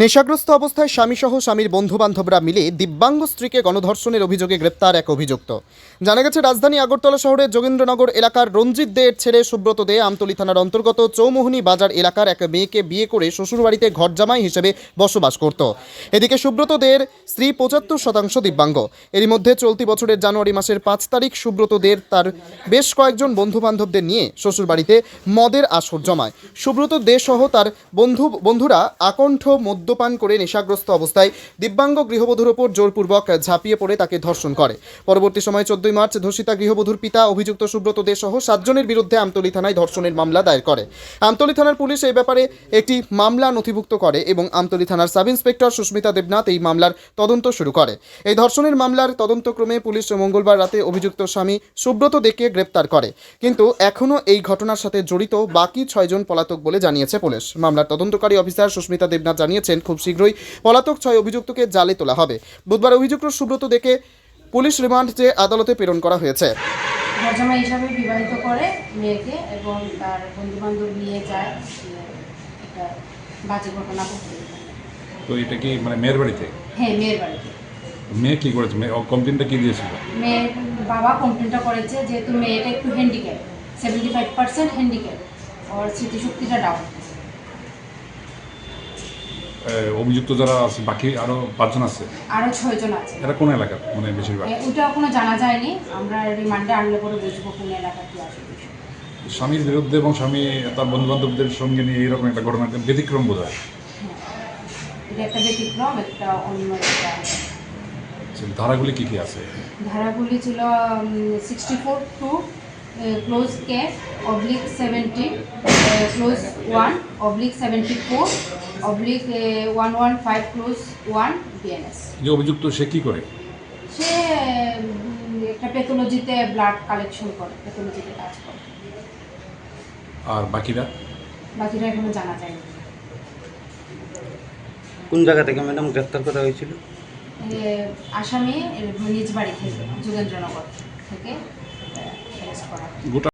নেশাগ্রস্ত অবস্থায় স্বামীসহ স্বামীর বন্ধুবান্ধবরা মিলে দিব্যাঙ্গ স্ত্রীকে গণধর্ষণের অভিযোগে গ্রেপ্তার এক অভিযুক্ত। জানা গেছে, রাজধানী আগরতলা শহরের যোগেন্দ্রনগর এলাকার রঞ্জিত দেয়ের ছেড়ে সুব্রত দে আমতলী থানার অন্তর্গত চৌমোহনী বাজার এলাকার এক মেয়েকে বিয়ে করে শ্বশুরবাড়িতে ঘরজামাই হিসেবে বসবাস করত। এদিকে সুব্রত দের স্ত্রী পঁচাত্তর শতাংশ দিব্যাঙ্গ। এরই মধ্যে চলতি বছরের জানুয়ারি মাসের পাঁচ তারিখ সুব্রত দের তার বেশ কয়েকজন বন্ধুবান্ধবদের নিয়ে শ্বশুরবাড়িতে মদের আসর জমায়। সুব্রত দে সহ তার বন্ধু, বন্ধুরা আকণ্ঠ মদ্যপান করে নেশাগ্রস্ত অবস্থায় দিব্যাঙ্গ গৃহবধূর ওপর জোরপূর্বক ঝাঁপিয়ে পড়ে তাকে ধর্ষণ করে। পরবর্তী সময় চোদ্দই মার্চ ধর্ষিতা গৃহবধূর পিতা, অভিযুক্ত সুব্রত দে সহ সাতজনের বিরুদ্ধে আমতলী থানায় ধর্ষণের মামলা দায়ের করে। আমতলী থানার পুলিশ এই ব্যাপারে একটি মামলা নথিভুক্ত করে এবং আমতলী থানার সাব ইন্সপেক্টর সুস্মিতা দেবনাথ এই মামলার তদন্ত শুরু করে। এই ধর্ষণের মামলার তদন্তক্রমে পুলিশ মঙ্গলবার রাতে অভিযুক্ত স্বামী সুব্রত দেকে গ্রেপ্তার করে। কিন্তু এখনও এই ঘটনার সাথে জড়িত বাকি ছয়জন পলাতক বলে জানিয়েছে পুলিশ। মামলার তদন্তকারী অফিসার সুস্মিতা দেবনাথ জানিয়েছেন খুব শীঘ্রই। পলাতক ছয় অভিযুক্তকে জালে তোলা হবে। বুধবার অভিযুক্ত সুব্রত দেখে পুলিশ রিমান্ড চেয়ে আদালতে প্রেরণ করা হয়েছে। ঘরজামাই হিসাবে বিবাহিত করে মেয়েকে এবং তার বন্ধু বান্ধব নিয়ে যায় একটা বাজে ঘটনা ঘটে। তো এটা কি মানে মেয়ের বাড়িতে? হ্যাঁ মেয়ের বাড়িতে। মেয়ে কি করেছে? মেয়ে কমপ্লেনটা কি দিয়েছিল? মেয়ের বাবা কমপ্লেনটা করেছে যেহেতু মেয়েটা একটু handicap seventy five percent handicap ওর স্মৃতিশক্তিটা ডাউন অভিযুক্ত যারা আছে বাকি আরও পাঁচজন আছে। আরও ছয়জন আছে। এরা কোন এলাকার? মানে বেশিরভাগ? ওটা এখনও জানা যায়নি। আমরা রিমান্ডে আনলে পরে বুঝব কোন এলাকা কি বিষয়। স্বামীর বিরুদ্ধে এবং স্বামী তার বন্ধু বান্ধবদের সঙ্গে নিয়ে এইরকম একটা ঘটনা একটা ব্যতিক্রম বোধ হয়। একটা ব্যতিক্রম একটা অন্য একটা ধারাগুলি কি কি আছে? ধারাগুলি ছিল sixty four two clause K oblique seventy clause one oblique seventy four oblique one one five clause one BNS যে অভিযুক্ত সে কি করে? সে একটা প্যাথোলজিতে ব্লাড কালেকশন করে প্যাথোলজিতে কাজ করে। আর বাকিরা? বাকিটা এখনও জানা যায়নি। কোন জায়গা থেকে ম্যাডাম গ্রেফতার করা হয়েছিল? এ, আসামি নিজ বাড়ি থেকে যোগেন্দ্রনগর থেকে। গোটা